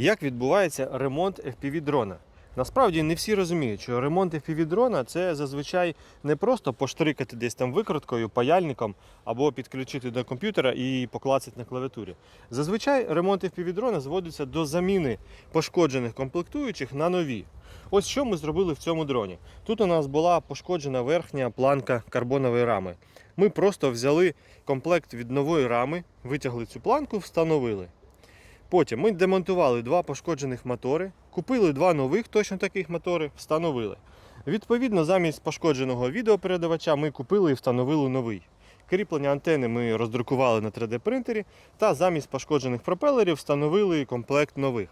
Як відбувається ремонт FPV дрона? Насправді не всі розуміють, що ремонт FPV дрона це зазвичай не просто поштрикати десь там викруткою, паяльником або підключити до комп'ютера і поклацати на клавіатурі. Зазвичай ремонт FPV дрона зводиться до заміни пошкоджених комплектуючих на нові. Ось що ми зробили в цьому дроні. Тут у нас була пошкоджена верхня планка карбонової рами. Ми просто взяли комплект від нової рами, витягли цю планку, встановили. Потім ми демонтували два пошкоджених мотори, купили два нових точно таких мотори, встановили. Відповідно, замість пошкодженого відеопередавача ми купили і встановили новий. Кріплення антени ми роздрукували на 3D принтері та замість пошкоджених пропелерів встановили комплект нових.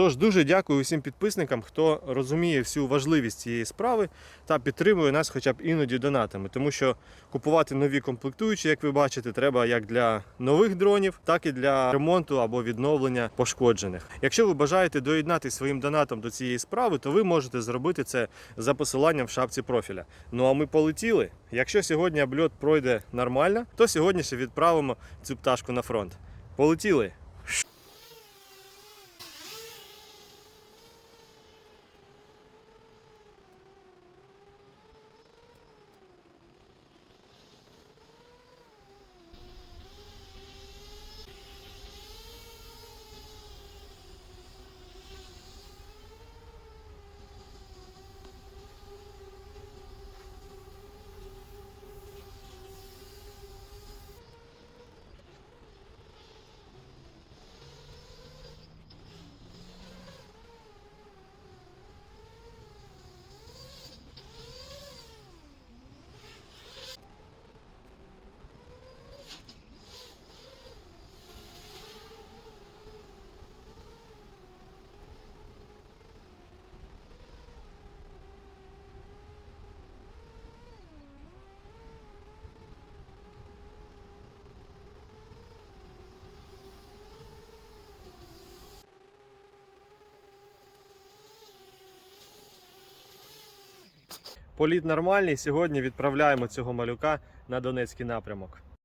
Тож дуже дякую усім підписникам, хто розуміє всю важливість цієї справи та підтримує нас хоча б іноді донатами, тому що купувати нові комплектуючі, як ви бачите, треба як для нових дронів, так і для ремонту або відновлення пошкоджених. Якщо ви бажаєте доєднатися своїм донатом до цієї справи, то ви можете зробити це за посиланням в шапці профіля. Ну а ми полетіли. Якщо сьогодні обльот пройде нормально, то сьогодні ще відправимо цю пташку на фронт. Полетіли! Політ нормальний. Сьогодні відправляємо цього малюка на Донецький напрямок.